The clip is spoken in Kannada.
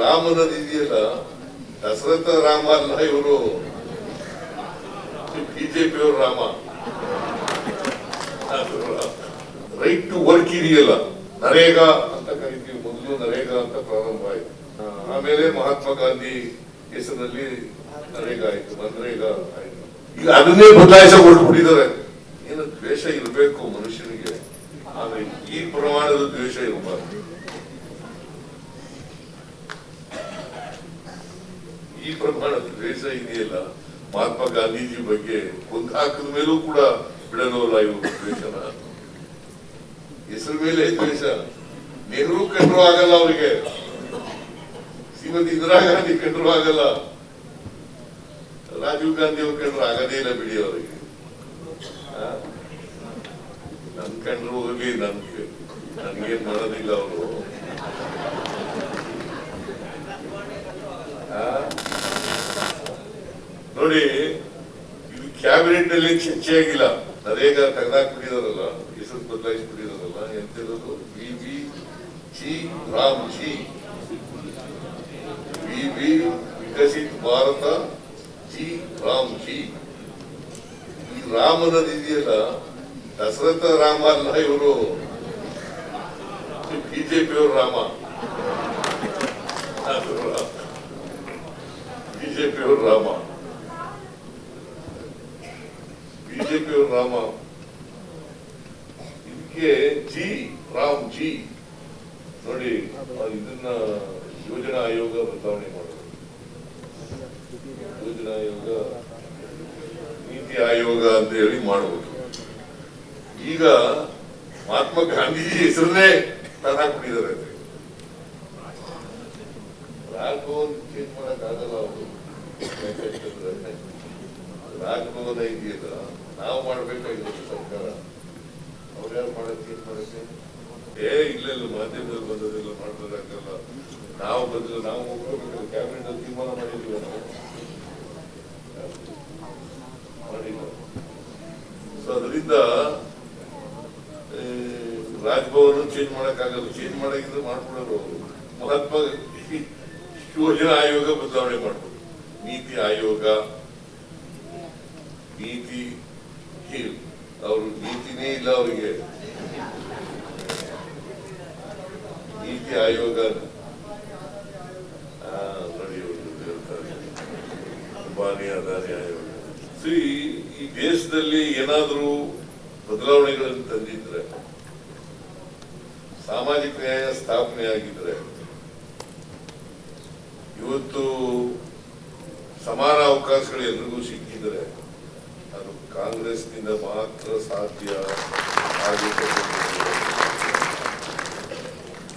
ರಾಮನ ಇದೆಯಲ್ಲ ದಶರಥ ರಾಮ ಅಲ್ಲ ಇವರು. ಬಿಜೆಪಿಯವರು ರಾಮ. ರೈಟ್ ಟು ವರ್ಕ್ ಇದೆಯಲ್ಲ, ನರೇಗಾ ಅಂತ ಕರಿತೀವಿ ಮೊದಲು ನರೇಗಾ ಅಂತ ಪ್ರಾರಂಭ ಆಯ್ತು. ಆಮೇಲೆ ಮಹಾತ್ಮ ಗಾಂಧಿ ಹೆಸರಿನಲ್ಲಿ ನರೇಗಾ ಆಯ್ತು, ಮನ್ರೇಗಾ ಆಯ್ತು. ಈಗ ಅದನ್ನೇ ಬದಲಾಯಿಸ ಹೊರಟ್ಬಿಟ್ಟಿದ್ದಾರೆ ಏನು ದ್ವೇಷ ಇರಬೇಕು ಮನುಷ್ಯನಿಗೆ, ಆದ್ರೆ ಈ ಪ್ರಮಾಣದ ದ್ವೇಷ ಇರಬಾರ್ದು. ಈ ಪ್ರಮಾಣದ ದ್ವೇಷ ಇದೆಯಲ್ಲ, ಮಹಾತ್ಮ ಗಾಂಧೀಜಿ ಬಗ್ಗೆ ಕೊಂದು ಹಾಕಿದ ಮೇಲೂ ಕೂಡ ಬಿಡಲೋಲ್ಲ ಇವರು ದ್ವೇಷನ ಹೆಸರು ಮೇಲೆ ದ್ವೇಷ. ನೆಹರು ಕಂಡ್ರು ಆಗಲ್ಲ ಅವರಿಗೆ. ಶ್ರೀಮತಿ ಇಂದಿರಾ ಗಾಂಧಿ ಕಂಡ್ರು ಆಗಲ್ಲ. ರಾಜೀವ್ ಗಾಂಧಿ ಅವ್ರು ಕಂಡ್ರು ಆಗದೇ ಇಲ್ಲ ಬಿಡಿ ಅವರಿಗೆ? ನನ್ ಕಂಡ್ರು ಹೋಗ್ಲಿ, ನನ್ಗೆ ನನ್ಗೇನ್ ಮಾಡೋದಿಲ್ಲ ಅವರು. ನೋಡಿ, ಇದು ಕ್ಯಾಬಿನೆಟ್ನಲ್ಲಿ ಚರ್ಚೆ ಆಗಿಲ್ಲ ನರೇಗಾ ತೆಗೆದಾಕ್ಬಿಟ್ಟಿದಾರಲ್ಲ ಹೆಸರು ಬದಲಾಯಿಸ್ಬಿಟ್ಟಿದಾರಲ್ಲ ಎಂತಿರೋದು B B G RAM G B B Viksit Bharat G RAM G ಈ ರಾಮನ ಇದೆಯಲ್ಲ ದಶರಥ ರಾಮ ಅಲ್ಲ ಇವರು. ಬಿಜೆಪಿಯವರು ರಾಮ. ಬಿಜೆಪಿಯವರು ರಾಮ. ಬಿಜೆಪಿಯವರು ರಾಮ. ಇದಕ್ಕೆ ಜಿ, ರಾಮ್ ಜಿ. ನೋಡಿ ಇದನ್ನ ಯೋಜನಾ ಆಯೋಗ ಬದಲಾವಣೆ ಮಾಡೋದು. ಯೋಜನಾ ಆಯೋಗ, ನೀತಿ ಆಯೋಗ ಅಂತ ಹೇಳಿ ಮಾಡಬಹುದು ಈಗ ಮಹಾತ್ಮ ಗಾಂಧೀಜಿ ಹೆಸರನ್ನೇ ತಂದಾಕ್ಬಿಟ್ಟಿದ್ದಾರೆ ಹಾಕ್ಬಿಟ್ಟಿದ್ದಾರೆ ಚೇಂಜ್ ಮಾಡಕ್ ಆಗಲ್ಲ ಅವರು. ರಾಜಭವನ ಇದೆಯಲ್ಲ ನಾವು ಮಾಡ್ಬೇಕಾಗಿರೋದು ಸರ್ಕಾರ. ಅವ್ರ್ಯಾರು ಮಾಡಕ್ಕೆ ಏನ್ ಮಾಡಕ್ಕೆ ಏ, ಇಲ್ಲ ಇಲ್ಲ, ಮಾಧ್ಯಮದಲ್ಲಿ ಬಂದದೆಲ್ಲ ಮಾಡೋದಾಗಲ್ಲ ನಾವು ಬಂದಿಲ್ಲ ನಾವು ಹೋಗ್ಬೇಕು, ಕ್ಯಾಬಿನೆಟ್ ಅಲ್ಲಿ ತೀರ್ಮಾನ ಮಾಡಿದ್ವಿ ನಾವು. ಮಾಡಿಲ್ಲ. ಸೊ ಅದರಿಂದ ರಾಜ್ಭವನ ಚೇಂಜ್ ಮಾಡಕ್ಕಾಗಲ್ಲ. ಚೇಂಜ್ ಮಾಡಕ್ಕಿದ್ರೆ ಮಾಡ್ಬಿಡೋರು ಮಹಾತ್ಮ ಯೋಜನಾ ಆಯೋಗ ಬದಲಾವಣೆ ಮಾಡ್ಬೋದು ನೀತಿ ಆಯೋಗ. ನೀತಿ ಅವರು ನೀತಿನೇ ಇಲ್ಲ ಅವರಿಗೆ. ನೀತಿ ಆಯೋಗ. ಅಂಬಾನಿ ಅದಾನಿ ಆಯೋಗ. ಸೊ ಈ ದೇಶದಲ್ಲಿ ಏನಾದರೂ ಬದಲಾವಣೆಗಳನ್ನು ತಂದಿದ್ರೆ, ಸಾಮಾಜಿಕ ನ್ಯಾಯ ಸ್ಥಾಪನೆ ಆಗಿದ್ರೆ, ಇವತ್ತು ಸಮಾನ ಅವಕಾಶಗಳು ಎಲ್ರಿಗೂ ಸಿಕ್ಕಿದ್ರೆ ಕಾಂಗ್ರೆಸ್ನಿಂದ ಮಾತ್ರ ಸಾಧ್ಯ ಆಗಿರ್ತಕ್ಕಂಥದ್ದು.